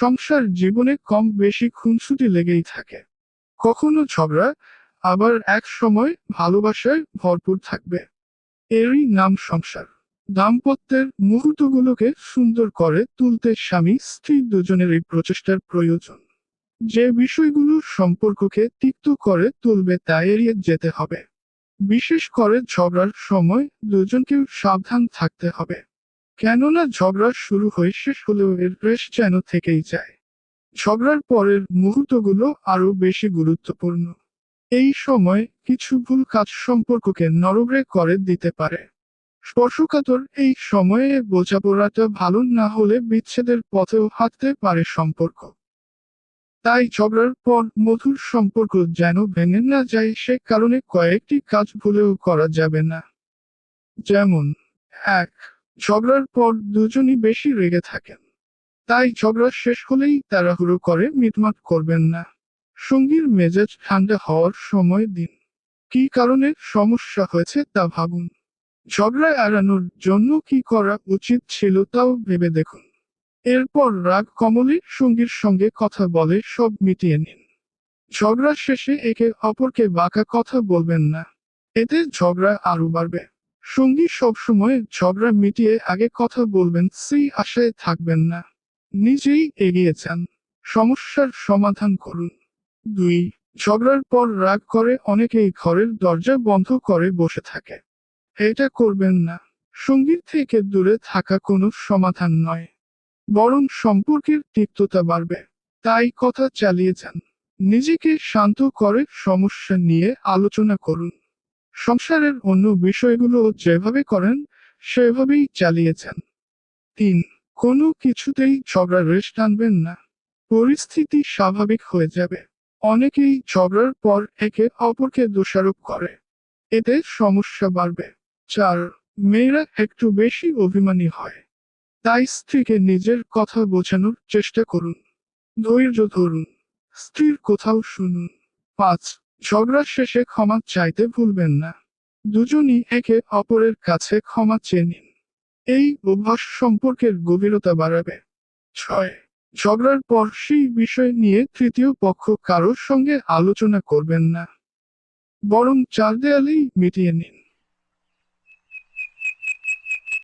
সংসার জীবনে কম বেশি খুনসুটি লেগেই থাকে। কখনো ঝগড়া, আবার এক সময় ভালোবাসায় ভরপুর থাকবে। এরই নাম সংসার। দাম্পত্যের মুহূর্তগুলোকে সুন্দর করে তুলতে স্বামী, স্ত্রী দুজনেরই প্রচেষ্টার প্রয়োজন। যে বিষয়গুলো সম্পর্ককে তিক্ত করে তুলবে তা এড়িয়ে যেতে হবে। বিশেষ করে ঝগড়ার সময় দুজনকেও সাবধান থাকতে হবে। কেননা ঝগড়া শুরু হয়ে শেষ হলেও এর রেশ যেন থেকেই যায়। ঝগড়ার পরের মুহূর্তগুলো আরও বেশি গুরুত্বপূর্ণ। এই সময় কিছু ভুল কাজ সম্পর্ককে নরবরে করে দিতে পারে। স্পর্শকাতর এই সময়ে বোঝাপড়াটা ভালো না হলে বিচ্ছেদের পথেও হাঁটতে পারে সম্পর্ক। তাই ঝগড়ার পর মধুর সম্পর্ক যেন ভেঙে না যায় সে কারণে কয়েকটি কাজ ভুলেও করা যাবে না। যেমন, এক ঝগড়ার পর দুজনই বেশি রেগে থাকেন। তাই ঝগড়া শেষ হলেই তাড়াহুড়ো করে মিটমাট করবেন না। সঙ্গীর মেজাজ ঠান্ডা হওয়ার সময় দিন। কি কারণে সমস্যা হয়েছে তা ভাবুন। ঝগড়া এড়ানোর জন্য কি করা উচিত ছিল তাও ভেবে দেখুন। এরপর রাগ কমলে সঙ্গীর সঙ্গে কথা বলে সব মিটিয়ে নিন। ঝগড়া শেষে একে অপরকে বাঁকা কথা বলবেন না। এতে ঝগড়া আরও বাড়বে। সঙ্গী সবসময় ঝগড়া মিটিয়ে আগে কথা বলবেন, সেই আশায় থাকবেন না। নিজেই এগিয়ে যান। সমস্যার সমাধান করুন। দুই, ঝগড়ার পর রাগ করে অনেকেই ঘরের দরজা বন্ধ করে বসে থাকে। এটা করবেন না। সংগীত থেকে দূরে থাকা কোনো সমাধান নয়। বরং সম্পর্কের তিক্ততা বাড়বে। তাই কথা চালিয়ে যান। নিজেকে শান্ত করে সমস্যা নিয়ে আলোচনা করুন। সংসারের অন্য বিষয়গুলো যেভাবে করেন, সেভাবেই চালিয়েছেন। তিন, কোনো কিছুতেই ঝগড়া রেশ টানবেন না। পরিস্থিতি স্বাভাবিক হয়ে যাবে। অনেকেই ঝগড়ার পর একে অপরকে দোষারোপ করে। এতে সমস্যা বাড়বে। চার, মেয়েরা একটু বেশি অভিমানী হয়। তাই স্ত্রীকে নিজের কথা বোঝানোর চেষ্টা করুন। ধৈর্য ধরুন। স্ত্রীর কোথাও শুনুন। পাঁচ ঝগড়া শেষে ক্ষমা চাইতে ভুলবেন না। দুজনই একে অপরের কাছে ক্ষমা চেয়ে নিন। এই অভ্যাস সম্পর্কের গভীরতা বাড়াবে। ছয়। ঝগড়ার পর সেই বিষয় নিয়ে তৃতীয় পক্ষ কারোর সঙ্গে আলোচনা করবেন না। বরং চার দেয়ালেই মিটিয়ে নিন।